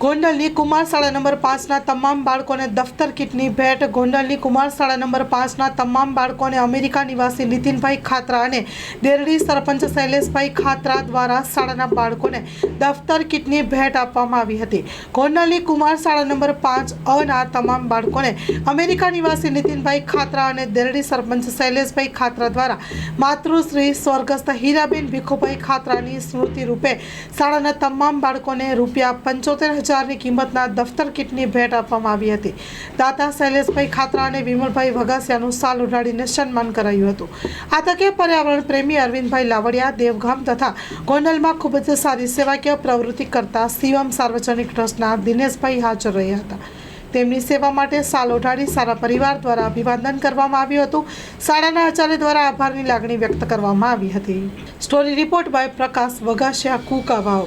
ગોંડલની કુમાર શાળા નંબર પાંચના તમામ બાળકોને દફતર કિટની ભેટ. ગોંડલની કુમાર શાળા નંબર પાંચના તમામ બાળકોને અમેરિકા નિવાસી નીતિનભાઈ ખાતરા અને દેરડી સરપંચ શૈલેષભાઈ ખાતરા દ્વારા શાળાના બાળકોને દફતર કિટની ભેટ આપવામાં આવી હતી. ગોંડલની કુમાર શાળા નંબર પાંચ અના તમામ બાળકોને અમેરિકા નિવાસી નીતિનભાઈ ખાતરા અને દેરડી સરપંચ શૈલેષભાઈ ખાતરા દ્વારા માતૃશ્રી સ્વર્ગસ્થ હીરાબેન ભીખુભાઈ ખાતરાની સ્મૃતિ રૂપે શાળાના તમામ બાળકોને રૂપિયા પંચોતેર હજારની કિંમતના દફતર કિટની ભેટ આપવામાં આવી હતી. દાતા શૈલેષભાઈ ખાતરા અને વિમલભાઈ વગાસિયાનું સાલ ઉડાડીને સન્માન કરાયું હતું. આ તકે પર્યાવરણ પ્રેમી અરવિંદભાઈ લાવડિયા, દેવગામ તથા ગોંડલમાં ખૂબ જ સારી સેવાકીય પ્રવૃત્તિ કરતા શિવમ સાર્વજનિક ટ્રસ્ટના દિનેશભાઈ હાજર રહ્યા હતા. તેમની સેવા માટે સાલ ઓઢાડી સારા પરિવાર દ્વારા અભિવાદન કરવામાં આવ્યું હતું. શાળાના આચાર્ય દ્વારા આભારની લાગણી વ્યક્ત કરવામાં આવી હતી. Story report by Prakash Vagasiya, Kukavav.